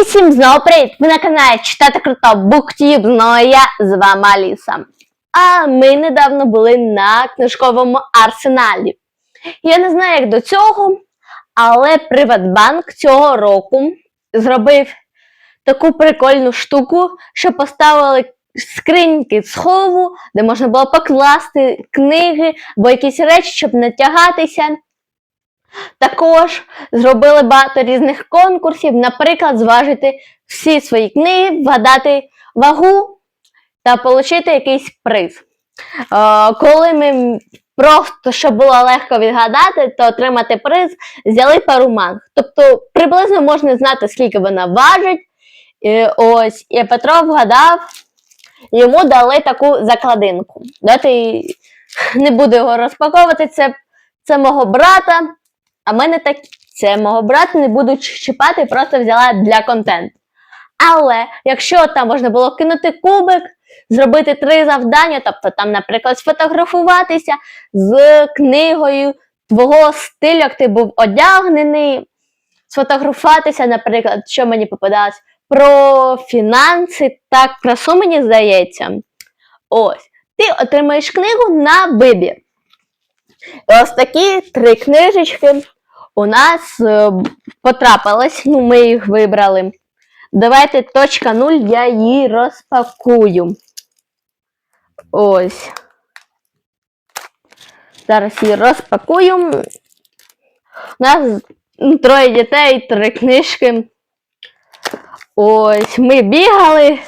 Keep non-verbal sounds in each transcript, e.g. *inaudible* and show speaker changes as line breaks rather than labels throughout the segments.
І всім знову привіт! Ви на каналі Читати Круто Буктюб, знову я з вами Аліса. А ми недавно були на книжковому арсеналі. Я не знаю, як до цього, але Приватбанк цього року зробив таку прикольну штуку, що поставили скриньки схову, де можна було покласти книги або якісь речі, щоб не тягатися. Також зробили багато різних конкурсів, наприклад, зважити всі свої книги, вгадати вагу та отримати якийсь приз. Е, коли ми просто, щоб було легко відгадати, то отримати приз, взяли пару манг. Тобто приблизно можна знати, скільки вона важить. І ось, і Петро вгадав, йому дали таку закладинку. Дати *laughs* не буду його розпаковувати, це, це мого брата. А мене так це мого брата не буду чіпати, просто взяла для контенту. Але якщо там можна було кинути кубик, зробити три завдання, тобто там, наприклад, сфотографуватися з книгою твого стилю, як ти був одягнений, сфотографуватися, наприклад, що мені попадалось, про фінанси та красу, мені здається. Ось, ти отримаєш книгу на вибір. Ось такі три книжечки у нас е, потрапились, ну ми їх вибрали. Давайте точка 0, я її розпакую. Ось. Зараз її розпакую. У нас троє дітей, три книжки. Ось, ми бігали.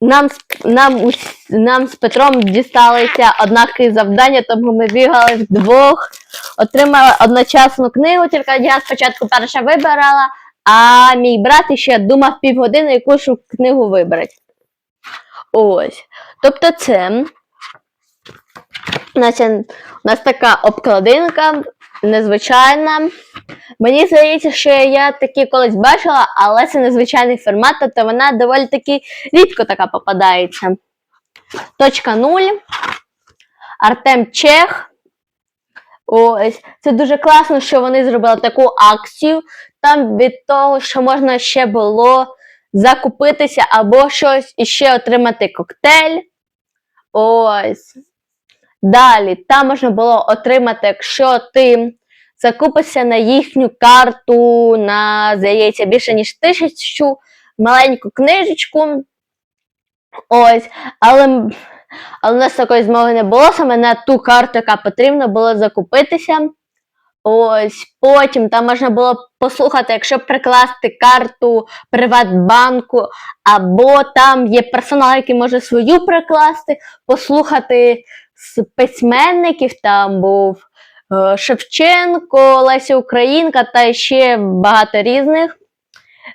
Нам, нам, нам з Петром дісталися однакові завдання, тому ми бігали вдвох, отримали одночасну книгу, тільки я спочатку перша вибирала, а мій брат ще думав півгодини, яку ж книгу вибрати. Ось. Тобто це. У нас така обкладинка незвичайна. Мені здається, що я такі колись бачила, але це незвичайний формат, тобто вона доволі таки рідко така попадається. Точка 0. Артем Чех. Ось. Це дуже класно, що вони зробили таку акцію. Там від того, що можна ще було закупитися або щось і ще отримати коктейль. Ось. Далі, там можна було отримати, якщо ти закупишся на їхню карту на, здається, більше ніж тисячу, маленьку книжечку. Ось, але, але у нас такої змоги не було саме на ту карту, яка потрібно було закупитися. Ось, потім там можна було послухати, якщо прикласти карту Приватбанку, або там є персонал, який може свою прикласти, послухати з письменників, там був е, Шевченко, Леся Українка та ще багато різних.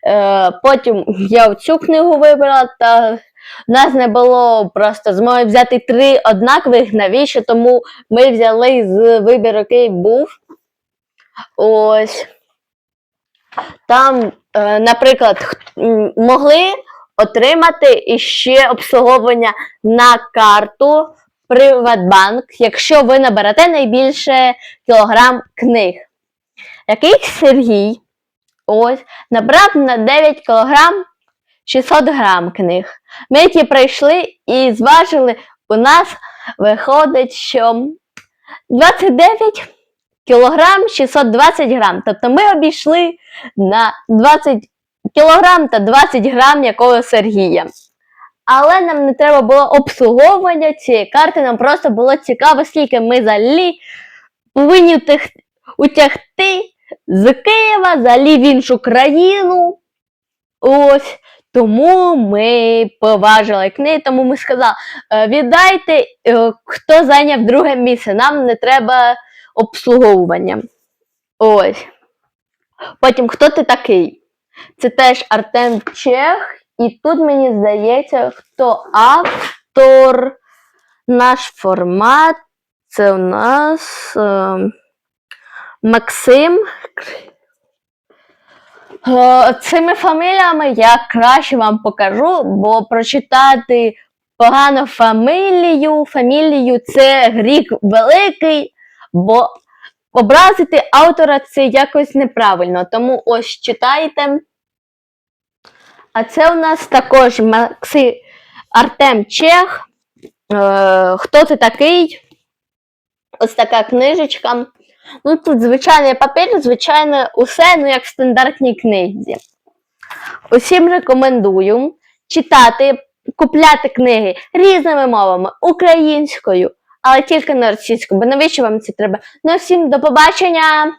Е, Потім я цю книгу вибрала, та в нас не було просто змоги взяти три однакових, навіщо? Тому ми взяли з вибіру, який був. Ось. Там, е, наприклад, могли отримати іще обслуговування на карту Приватбанк, якщо ви наберете найбільше кілограм книг. Якийсь Сергій ось набрав на 9 кілограм 600 грам книг. Ми ті прийшли і зважили, у нас виходить, що 29 кілограм 620 грам. Тобто ми обійшли на 20 кілограм та 20 грам якого Сергія. Але нам не треба було обслуговування цієї карти, нам просто було цікаво, скільки ми взагалі повинні утягти з Києва взагалі в іншу країну. Ось. Тому ми поважили книги, тому ми сказали, «Е, віддайте, е, хто зайняв друге місце, нам не треба обслуговування. Ось. Потім, хто ти такий? Це теж Артем Чех. І тут мені здається, хто автор, наш формат. Це у нас е, Максим. Е, Цими фаміліями я краще вам покажу, бо прочитати погано фамілію, фамілію це гріх великий, бо образити автора це якось неправильно. Тому ось читайте. А це у нас також Макси Артем Чех. Е, Хто ти такий? Ось така книжечка. Ну, тут звичайний папір, звичайно, усе, ну, як в стандартній книзі. Усім рекомендую читати, купляти книги різними мовами, українською, але тільки не російською, бо навіщо вам це треба? Ну, всім до побачення!